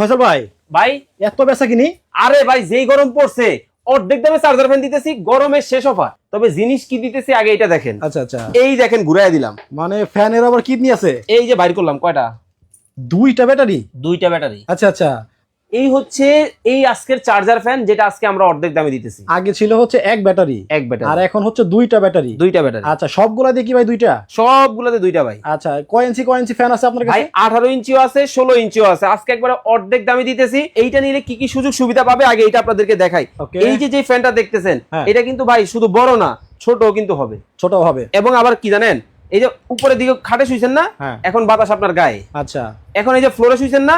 ফসল ভাই ভাই। এত বেচা কিনি? আরে ভাই যেই গরম পড়ছে অর্ধেক দামে চার্জার ফ্যান দিতেছি গরমের শেষ অফার। তবে জিনিস কি দিতেছি আগে এটা দেখেন। আচ্ছা আচ্ছা। এই দেখেন ঘুরাই দিলাম। মানে ফ্যানের আবার কিডনি আছে? এই যে বাইর করলাম কয়টা? দুইটা ব্যাটারি? দুইটা ব্যাটারি। আচ্ছা আচ্ছা। এই হচ্ছে এই আজকের চার্জার ফ্যান যেটা আজকে আমরা অর্ধেক দামে দিতেছি। আগে ছিল হচ্ছে এক ব্যাটারি। এক ব্যাটারি। আর এখন হচ্ছে দুইটা ব্যাটারি। দুইটা ব্যাটারি। আচ্ছা সবগুলা দেখি ভাই দুইটা? সবগুলোতে দুইটা ভাই। আচ্ছা কয় ইঞ্চি কয় ইঞ্চি ফ্যান আছে আপনার কাছে? ভাই কাছে আঠারো ইঞ্চিও আছে ষোলো ইঞ্চিও আছে। আজকে একবারে অর্ধেক দামে দিতেছি। এইটা নিলে কি কি সুযোগ সুবিধা পাবে? আগে এটা আপনাদেরকে দেখাই। এই যে যে ফ্যানটা দেখতেছেন হ্যাঁ। এটা কিন্তু ভাই শুধু বড় না ছোট কিন্তু হবে। ছোট হবে। এবং আবার কি জানেন এই যে উপরের দিকে খাটে শুইছেন না হ্যাঁ। এখন বাতাস আপনার গায়ে। আচ্ছা। এখন এই যে ফ্লোরে শুইছেন না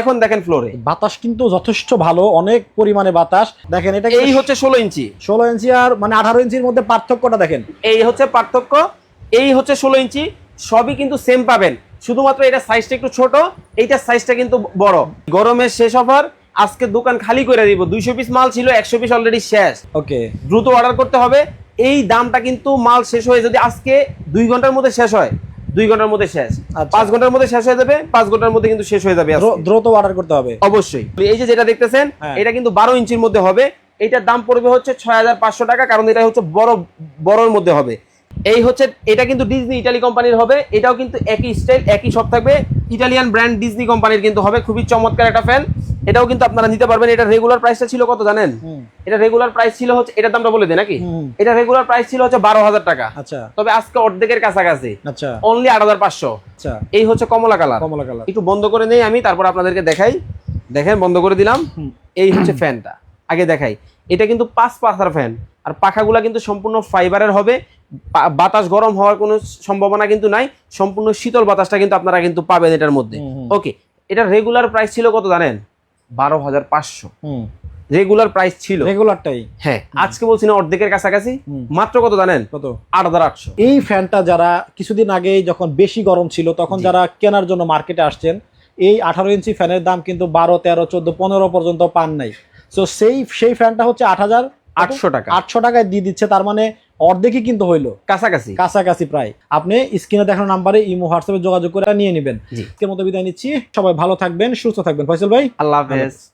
এখন দেখেন ফ্লোরে। বাতাস কিন্তু যথেষ্ট ভালো অনেক পরিমাণে বাতাস। দেখেন এটা এই হচ্ছে ষোলো ইঞ্চি। ষোলো ইঞ্চি আর মানে আঠারো ইঞ্চির মধ্যে পার্থক্যটা দেখেন। এই হচ্ছে পার্থক্য এই হচ্ছে ষোলো ইঞ্চি সবই কিন্তু সেম পাবেন। শুধুমাত্র এটা সাইজটা একটু ছোট এইটার সাইজটা কিন্তু বড়। গরমের শেষ অফার আজকে দোকান খালি করে দিব দুইশো পিস মাল ছিল একশো পিস অলরেডি শেষ। ওকে। দ্রুত অর্ডার করতে হবে এই দামটা কিন্তু মাল শেষ হয়ে যদি আজকে দুই ঘণ্টার মধ্যে শেষ হয় দুই ঘণ্টার মধ্যে শেষ। আচ্ছা। পাঁচ ঘণ্টার মধ্যে শেষ হয়ে যাবে পাঁচ ঘণ্টার মধ্যে কিন্তু শেষ হয়ে যাবে দ্রুত অর্ডার করতে হবে। অবশ্যই। এই যে যেটা দেখতেছেন হ্যাঁ। এটা কিন্তু বারো ইঞ্চির মধ্যে হবে। এটার দাম পড়বে হচ্ছে ছয় হাজার পাঁচশো টাকা কারণ এটা হচ্ছে বড় বড়র মধ্যে হবে। এই হচ্ছে এটা কিন্তু ডিজনি ইটালি কোম্পানির হবে। এটাও কিন্তু একই স্টাইল একই সব থাকবে। ইটালিয়ান ব্র্যান্ড ডিজনি কোম্পানির কিন্তু হবে। খুবই চমৎকার একটা ফ্যান এটাও কিন্তু আপনারা নিতে পারবেন। এটা রেগুলার প্রাইসটা ছিল কত জানেন? এটা রেগুলার প্রাইস ছিল হচ্ছে এটার দামটা বলে দেয় নাকি? এটা রেগুলার প্রাইস ছিল হচ্ছে বারো হাজার টাকা। আচ্ছা। তবে আজকে অর্ধেকের কাছাকাছি। আচ্ছা। অনলি আট হাজার পাঁচশো। আচ্ছা। এই হচ্ছে কমলা কালার। কমলা কালার। একটু বন্ধ করে নেই আমি তারপর আপনাদেরকে দেখাই। দেখেন বন্ধ করে দিলাম। এই হচ্ছে ফ্যানটা। আগে দেখাই। এটা কিন্তু পাঁচ পাখার ফ্যান। আর পাখাগুলা কিন্তু সম্পূর্ণ ফাইবারের হবে। বাতাস গরম হওয়ার কোনো সম্ভাবনা কিন্তু নাই। সম্পূর্ণ শীতল বাতাসটা কিন্তু আপনারা কিন্তু পাবেন এটার মধ্যে। ওকে এটা রেগুলার প্রাইস ছিল কত জানেন? বারো হাজার পাঁচশো। হুম। রেগুলার প্রাইস ছিল। রেগুলারটাই হ্যাঁ আজকে বলছি না অর্ধেকের কাছাকাছি। মাত্র কত জানেন? কত? আট হাজার আটশো। এই ফ্যানটা যারা কিছুদিন আগে যখন বেশি গরম ছিল তখন যারা কেনার জন্য মার্কেটে আসছেন এই আঠারো ইঞ্চি ফ্যানের দাম কিন্তু বারো তেরো চোদ্দ পনেরো পর্যন্ত পান নাই। তো সেই সেই ফ্যানটা হচ্ছে আট হাজার আটশো টাকা। আটশো টাকায় দিয়ে দিচ্ছে তার মানে অর্ধেকই কিন্তু হইল। কাছাকাছি। কাছাকাছি প্রায়। আপনি স্ক্রিনে দেখানো নাম্বারে ইমো হোয়াটসঅ্যাপে যোগাযোগ করে নিয়ে নেবেন। আজকের মতো বিদায় নিচ্ছি। সবাই ভালো থাকবেন সুস্থ থাকবেন। ফয়সল ভাই। আল্লাহ হাফেজ।